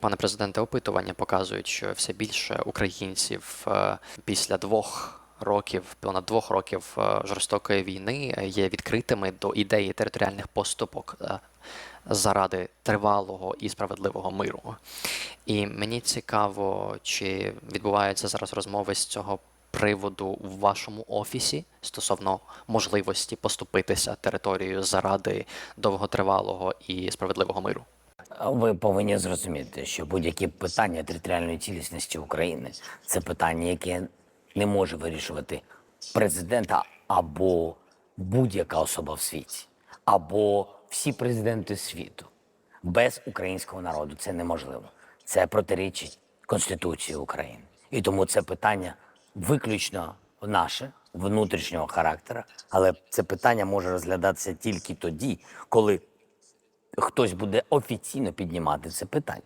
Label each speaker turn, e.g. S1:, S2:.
S1: Пане президенте, опитування показують, що все більше українців е, після двох років, понад двох років е, жорстокої війни е, є відкритими до ідеї територіальних поступок заради тривалого і справедливого миру. І мені цікаво, чи відбуваються зараз розмови з цього приводу в вашому офісі стосовно можливості поступитися територією заради довготривалого і справедливого миру.
S2: Ви повинні зрозуміти, що будь-які питання територіальної цілісності України це питання, яке не може вирішувати президента або будь-яка особа в світі, або всі президенти світу. Без українського народу це неможливо. Це протирічить Конституції України. І тому це питання виключно наше, внутрішнього характеру, але це питання може розглядатися тільки тоді, коли хтось буде офіційно піднімати це питання.